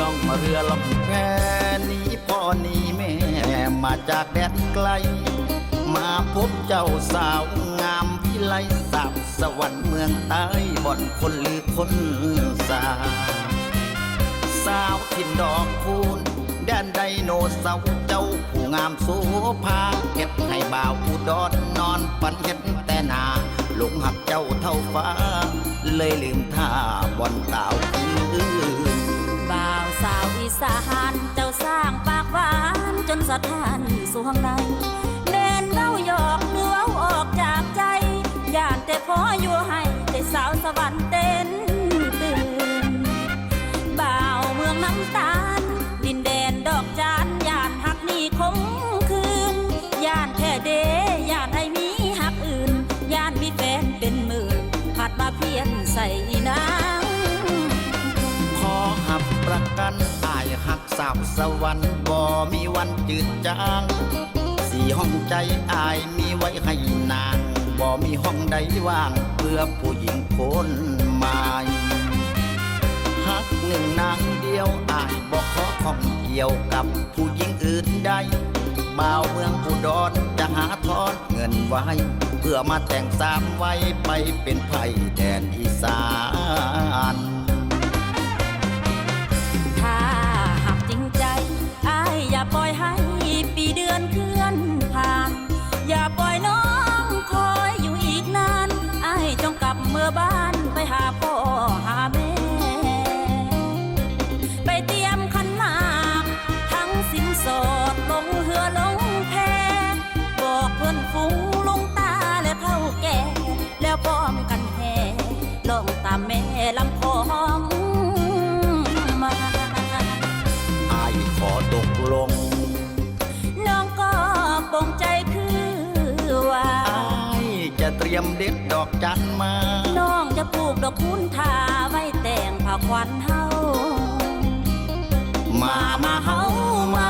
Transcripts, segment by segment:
ล่องเรือลำแพนี้พ่อนี้แม่มาจากแดนไกล มาพบเจ้าสาวงามวิไลสาบสวรรค์เมืองใต้บ่อนคนหรือคนสาสาวถิ่นดอกคูณแดนไดโนเสาร์เจ้าผู้งามโสภาเก็บให้บ่าวอุดรนนอนปันเห็นแต่นาหลงหักเจ้าเท่าฟ้า เลยลืมท่าบอนตาวคืนบ่าว สาหานเจ้าสร้างปากหวานจนสะท้านสวงในเน้นเล่าหยอกเนื้อออกจากใจย่านแต่พออยู่ให้แต่สาวสวรรค์เต้นาวสวรรค์บ่มีวันจืดจางสี่ห้องใจอายมีไว้ให้นางบ่มีห้องใดว่างเพื่อผู้หญิงคนใหม่หักหนึ่งนางเดียวอายบอกขอข้องเกี่ยวกับผู้หญิงอื่นใดบ่าวเมืองอุดรจะหาทอนเงินไว้ เพื่อมาแต่งสามไว้ไปเป็นไผ่แดนอีสาน จะเตรียมเด็ดดอกจันมา น้องจะปลูกดอกคุณทาไว้แต่งผ้าควันเฮา มามาเฮามา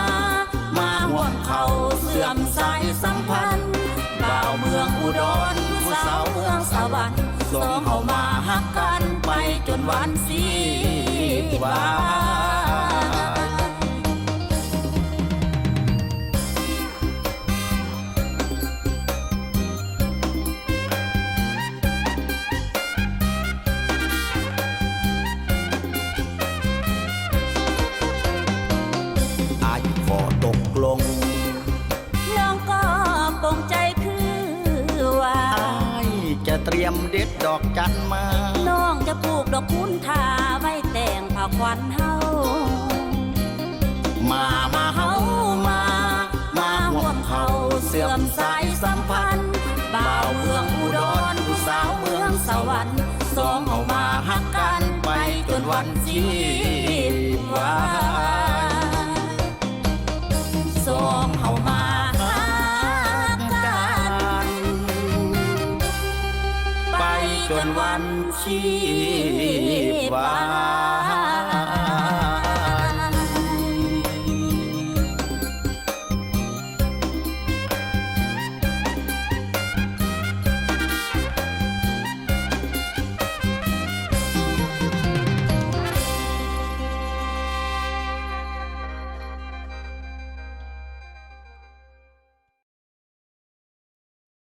มาห่วงเขาเสื่อมสายสัมพันธ์บ่าวเมืองอุดรผู้สาวเมืองสวรรค์สองเขามาหักกันไปจนวันสิ้นวา ยมเด็ดดอกจันมา น้องจะปลูกดอกคุณทาไว้แต่งผ้าควันเฮา มามาเฮามา มาห่วงเขาเสื่อมสายสัมพันธ์ บ่าวเมืองอุดรผู้สาวเมืองสวรรค์สองเขามาหักกันไปจนวันสิ้นวา จนวันชีพวา